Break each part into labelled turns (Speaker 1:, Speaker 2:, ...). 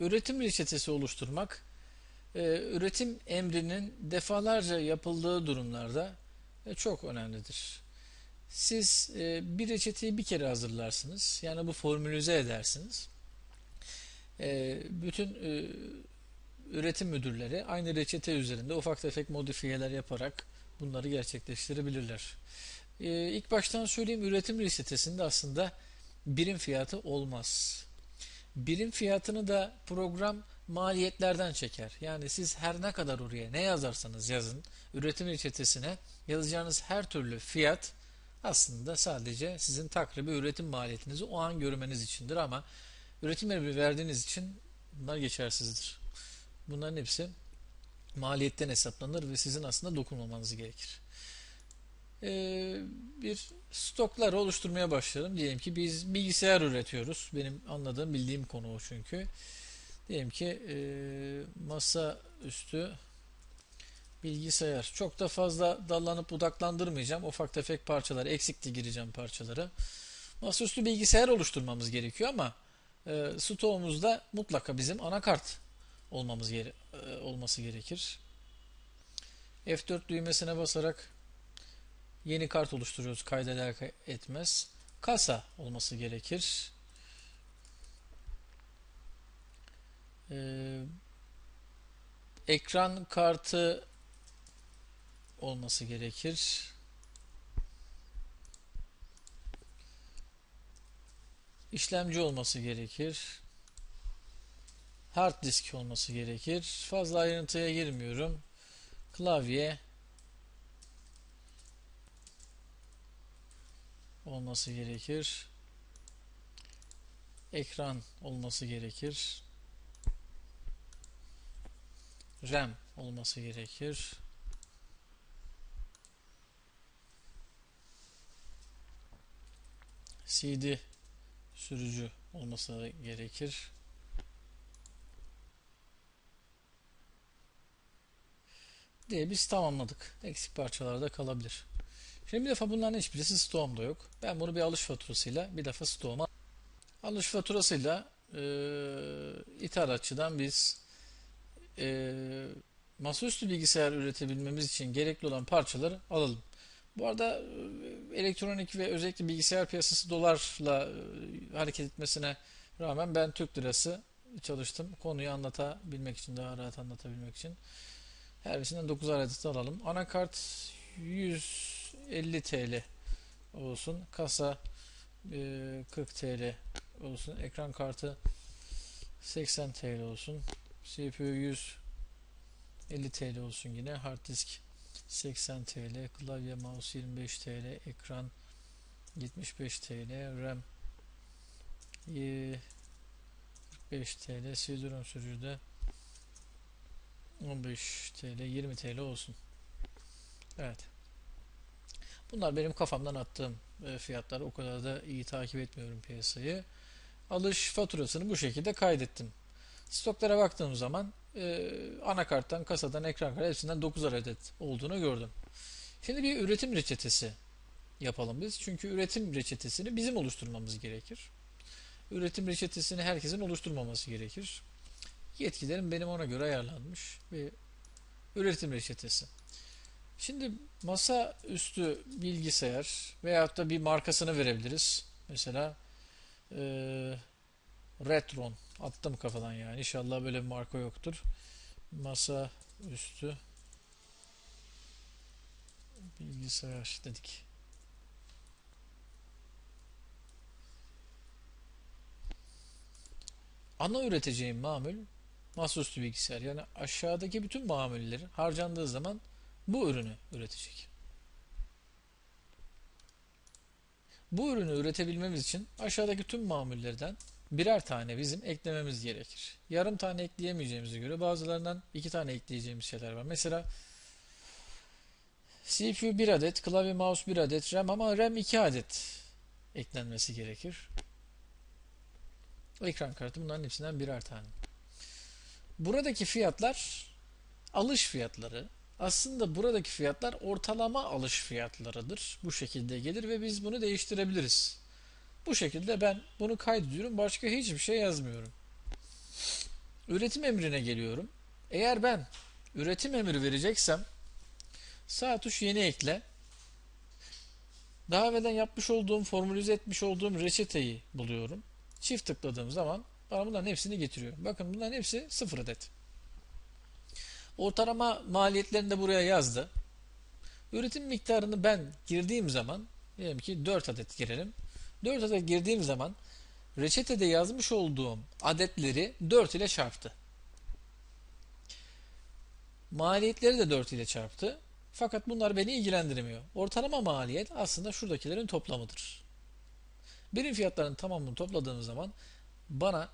Speaker 1: Üretim reçetesi oluşturmak, e, üretim emrinin defalarca yapıldığı durumlarda e, çok önemlidir. Siz e, bir reçeteyi bir kere hazırlarsınız. Yani bu formülize edersiniz. Bütün üretim müdürleri aynı reçete üzerinde ufak tefek modifiyeler yaparak bunları gerçekleştirebilirler. İlk baştan söyleyeyim üretim reçetesinde aslında birim fiyatı olmaz. Birim fiyatını da program maliyetlerden çeker. Yani siz her ne kadar oraya ne yazarsanız yazın üretim reçetesine yazacağınız her türlü fiyat aslında sadece sizin takribi üretim maliyetinizi o an görmeniz içindir ama üretim emri verdiğiniz için bunlar geçersizdir. Bunların hepsi maliyetten hesaplanır ve sizin aslında dokunmamanız gerekir. Ee, bir stoklar oluşturmaya başlayalım. Diyelim ki biz bilgisayar üretiyoruz. Benim anladığım, bildiğim konu o çünkü. Diyelim ki e, masa üstü bilgisayar. Çok da fazla dallanıp budaklandırmayacağım. Ufak tefek parçalar, eksikti gireceğim parçaları. Masaüstü bilgisayar oluşturmamız gerekiyor ama e, stoğumuzda mutlaka bizim anakart olmamız gere e, olması gerekir. F4 düğmesine basarak yeni kart oluşturuyoruz. Kayda etmez. Kasa olması gerekir. Ee, ekran kartı olması gerekir. İşlemci olması gerekir. Hard disk olması gerekir. Fazla ayrıntıya girmiyorum. Klavye olması gerekir. Ekran olması gerekir. RAM olması gerekir. CD sürücü olması gerekir. diye biz tamamladık. Eksik parçalarda kalabilir. Şimdi bir defa bunların hiçbirisi stoğumda yok. Ben bunu bir alış faturasıyla bir defa stoğuma alış faturasıyla e, ithalatçıdan biz e, masaüstü bilgisayar üretebilmemiz için gerekli olan parçaları alalım. Bu arada e, elektronik ve özellikle bilgisayar piyasası dolarla e, hareket etmesine rağmen ben Türk lirası çalıştım. Konuyu anlatabilmek için, daha rahat anlatabilmek için. Her birisinden 9 adet alalım. Anakart 150 TL olsun. Kasa 40 TL olsun. Ekran kartı 80 TL olsun. CPU 150 TL olsun yine. Hard disk 80 TL. Klavye mouse 25 TL. Ekran 75 TL. RAM 45 TL. CD-ROM sürücü de 15 TL 20 TL olsun. Evet. Bunlar benim kafamdan attığım e, fiyatlar. O kadar da iyi takip etmiyorum piyasayı. Alış faturasını bu şekilde kaydettim. Stoklara baktığım zaman e, anakarttan, kasadan, ekran kartı hepsinden 9 adet olduğunu gördüm. Şimdi bir üretim reçetesi yapalım biz. Çünkü üretim reçetesini bizim oluşturmamız gerekir. Üretim reçetesini herkesin oluşturmaması gerekir. Yetkilerim benim ona göre ayarlanmış bir üretim reçetesi. Şimdi masa üstü bilgisayar veyahut da bir markasını verebiliriz. Mesela e, Retron attım kafadan yani. İnşallah böyle bir marka yoktur. Masa üstü bilgisayar dedik. Ana üreteceğim mamül masaüstü bilgisayar. Yani aşağıdaki bütün mamulleri harcandığı zaman bu ürünü üretecek. Bu ürünü üretebilmemiz için aşağıdaki tüm mamullerden birer tane bizim eklememiz gerekir. Yarım tane ekleyemeyeceğimize göre bazılarından iki tane ekleyeceğimiz şeyler var. Mesela CPU 1 adet, klavye mouse 1 adet, RAM ama RAM 2 adet eklenmesi gerekir. Ekran kartı bunların hepsinden birer tane. Buradaki fiyatlar alış fiyatları. Aslında buradaki fiyatlar ortalama alış fiyatlarıdır. Bu şekilde gelir ve biz bunu değiştirebiliriz. Bu şekilde ben bunu kaydediyorum. Başka hiçbir şey yazmıyorum. Üretim emrine geliyorum. Eğer ben üretim emri vereceksem sağ tuş yeni ekle. Daha evvelden yapmış olduğum, formülize etmiş olduğum reçeteyi buluyorum. Çift tıkladığım zaman bana bunların hepsini getiriyor. Bakın bunların hepsi sıfır adet. Ortalama maliyetlerini de buraya yazdı. Üretim miktarını ben girdiğim zaman diyelim ki 4 adet girelim. 4 adet girdiğim zaman reçetede yazmış olduğum adetleri 4 ile çarptı. Maliyetleri de 4 ile çarptı. Fakat bunlar beni ilgilendirmiyor. Ortalama maliyet aslında şuradakilerin toplamıdır. Birim fiyatlarının tamamını topladığım zaman bana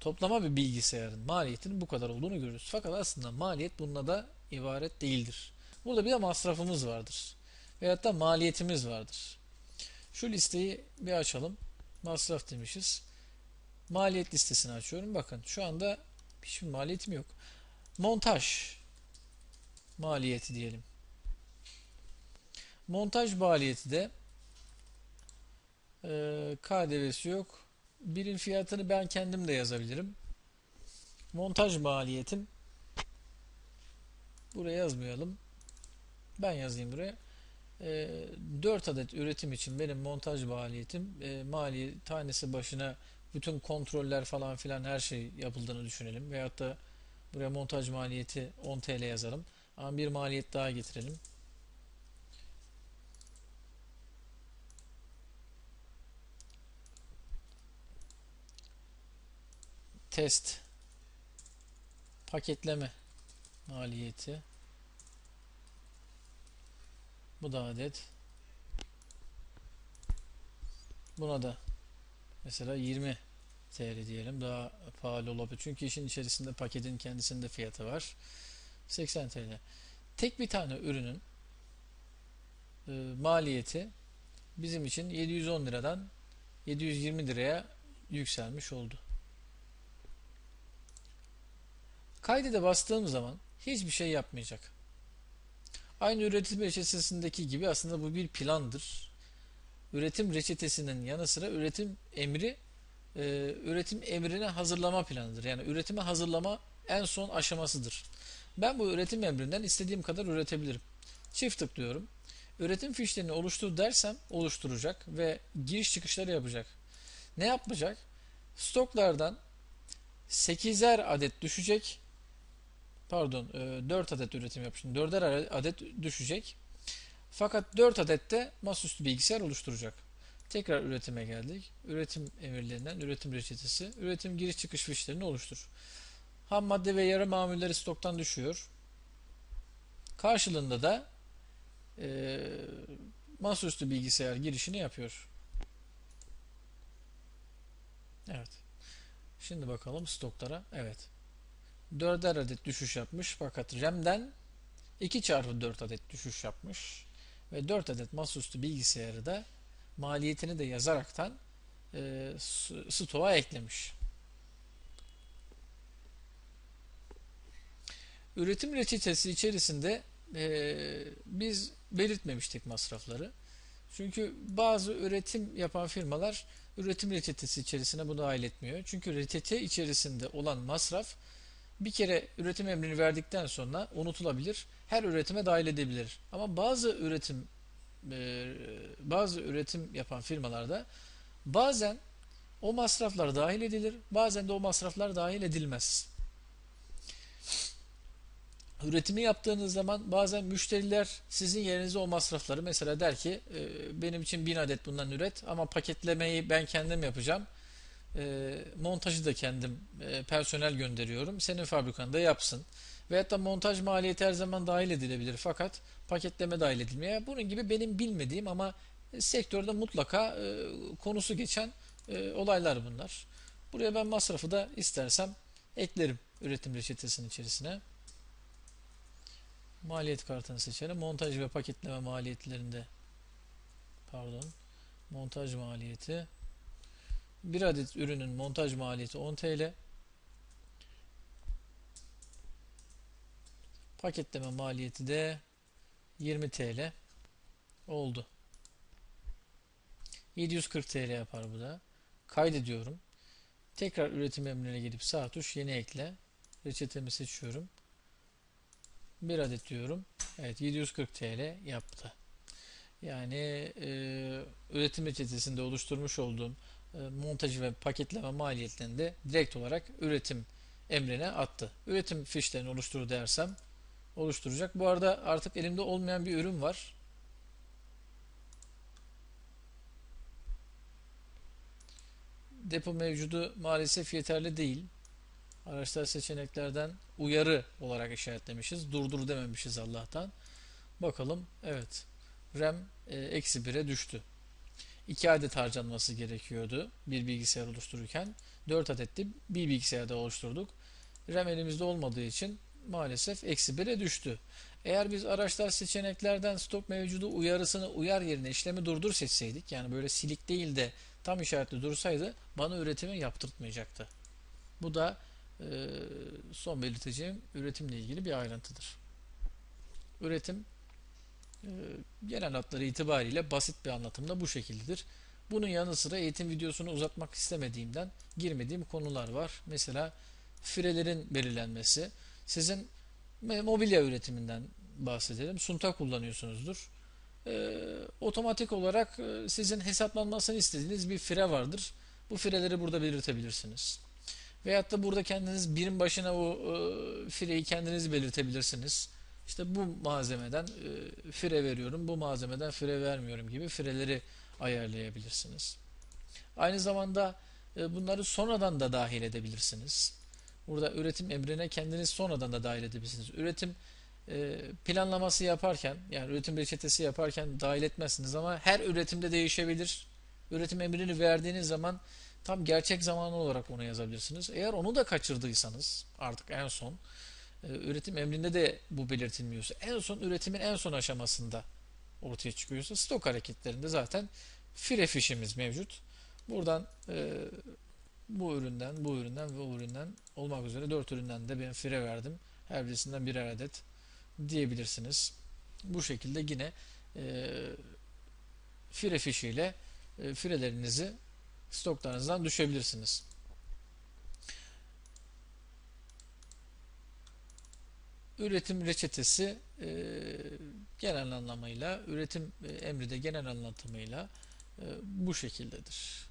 Speaker 1: toplama bir bilgisayarın maliyetinin bu kadar olduğunu görürüz. Fakat aslında maliyet bununla da ibaret değildir. Burada bir de masrafımız vardır. Veyahut da maliyetimiz vardır. Şu listeyi bir açalım. Masraf demişiz. Maliyet listesini açıyorum. Bakın şu anda hiçbir maliyetim yok. Montaj maliyeti diyelim. Montaj maliyeti de e, KDV'si yok. Birim fiyatını ben kendim de yazabilirim. Montaj maliyetim buraya yazmayalım. Ben yazayım buraya. E, 4 adet üretim için benim montaj maliyetim e, mali tanesi başına bütün kontroller falan filan her şey yapıldığını düşünelim. Veyahut da buraya montaj maliyeti 10 TL yazalım. Ama bir maliyet daha getirelim. Test paketleme maliyeti. Bu da adet. Buna da mesela 20 TL diyelim. Daha pahalı olabilir. Çünkü işin içerisinde paketin kendisinde fiyatı var. 80 TL tek bir tane ürünün e, maliyeti bizim için 710 liradan 720 liraya yükselmiş oldu Kaydede bastığım zaman hiçbir şey yapmayacak. Aynı üretim reçetesindeki gibi aslında bu bir plandır. Üretim reçetesinin yanı sıra üretim emri e, üretim emrine hazırlama planıdır. Yani üretime hazırlama en son aşamasıdır. Ben bu üretim emrinden istediğim kadar üretebilirim. Çift tıklıyorum. Üretim fişlerini oluştur dersem oluşturacak ve giriş çıkışları yapacak. Ne yapacak? Stoklardan 8'er adet düşecek pardon 4 adet üretim yapmıştım. 4'er adet düşecek. Fakat 4 adet de masaüstü bilgisayar oluşturacak. Tekrar üretime geldik. Üretim emirlerinden üretim reçetesi, üretim giriş çıkış fişlerini oluştur. Ham madde ve yarı mamulleri stoktan düşüyor. Karşılığında da e, masaüstü bilgisayar girişini yapıyor. Evet. Şimdi bakalım stoklara. Evet. 4'er adet düşüş yapmış fakat RAM'den 2 çarpı 4 adet düşüş yapmış ve 4 adet masaüstü bilgisayarı da maliyetini de yazaraktan e, stoğa eklemiş. Üretim reçetesi içerisinde e, biz belirtmemiştik masrafları. Çünkü bazı üretim yapan firmalar üretim reçetesi içerisine bu dahil etmiyor. Çünkü reçete içerisinde olan masraf bir kere üretim emrini verdikten sonra unutulabilir. Her üretime dahil edebilir. Ama bazı üretim e, bazı üretim yapan firmalarda bazen o masraflar dahil edilir, bazen de o masraflar dahil edilmez. Üretimi yaptığınız zaman bazen müşteriler sizin yerinize o masrafları mesela der ki e, benim için 1000 adet bundan üret ama paketlemeyi ben kendim yapacağım e, montajı da kendim e, personel gönderiyorum. Senin fabrikanda yapsın. Veyahut da montaj maliyeti her zaman dahil edilebilir fakat paketleme dahil edilmiyor. Bunun gibi benim bilmediğim ama sektörde mutlaka e, konusu geçen e, olaylar bunlar. Buraya ben masrafı da istersem eklerim üretim reçetesinin içerisine. Maliyet kartını seçelim. Montaj ve paketleme maliyetlerinde pardon montaj maliyeti bir adet ürünün montaj maliyeti 10 TL. Paketleme maliyeti de 20 TL oldu. 740 TL yapar bu da. Kaydediyorum. Tekrar üretim emrine gelip sağ tuş yeni ekle. Reçetemi seçiyorum. Bir adet diyorum. Evet 740 TL yaptı. Yani e, üretim reçetesinde oluşturmuş olduğum e, montaj ve paketleme maliyetlerini de direkt olarak üretim emrine attı. Üretim fişlerini oluştur dersem oluşturacak. Bu arada artık elimde olmayan bir ürün var. Depo mevcudu maalesef yeterli değil. Araçlar seçeneklerden uyarı olarak işaretlemişiz. Durdur dememişiz Allah'tan. Bakalım. Evet. RAM e, eksi 1'e düştü. 2 adet harcanması gerekiyordu bir bilgisayar oluştururken. 4 adet de bir bilgisayarda oluşturduk. RAM elimizde olmadığı için maalesef eksi 1'e düştü. Eğer biz araçlar seçeneklerden stok mevcudu uyarısını uyar yerine işlemi durdur seçseydik yani böyle silik değil de tam işaretli dursaydı bana üretimi yaptırtmayacaktı. Bu da e, son belirteceğim üretimle ilgili bir ayrıntıdır. Üretim genel hatları itibariyle basit bir anlatımda bu şekildedir. Bunun yanı sıra eğitim videosunu uzatmak istemediğimden girmediğim konular var. Mesela firelerin belirlenmesi. Sizin mobilya üretiminden bahsedelim. Sunta kullanıyorsunuzdur. Ee, otomatik olarak e, sizin hesaplanmasını istediğiniz bir fire vardır. Bu fireleri burada belirtebilirsiniz. Veyahut da burada kendiniz birim başına o e, fireyi kendiniz belirtebilirsiniz. İşte bu malzemeden e, fire veriyorum, bu malzemeden fire vermiyorum gibi fireleri ayarlayabilirsiniz. Aynı zamanda e, bunları sonradan da dahil edebilirsiniz. Burada üretim emrine kendiniz sonradan da dahil edebilirsiniz. Üretim e, planlaması yaparken yani üretim reçetesi yaparken dahil etmezsiniz ama her üretimde değişebilir. Üretim emrini verdiğiniz zaman tam gerçek zamanlı olarak onu yazabilirsiniz. Eğer onu da kaçırdıysanız artık en son üretim emrinde de bu belirtilmiyorsa en son üretimin en son aşamasında ortaya çıkıyorsa stok hareketlerinde zaten fire fişimiz mevcut. Buradan e, bu üründen, bu üründen ve bu üründen olmak üzere 4 üründen de ben fire verdim. Her birisinden birer adet diyebilirsiniz. Bu şekilde yine e, fire fişiyle e, firelerinizi stoklarınızdan düşebilirsiniz. Üretim reçetesi e, genel anlamıyla, üretim e, emri de genel anlatımıyla e, bu şekildedir.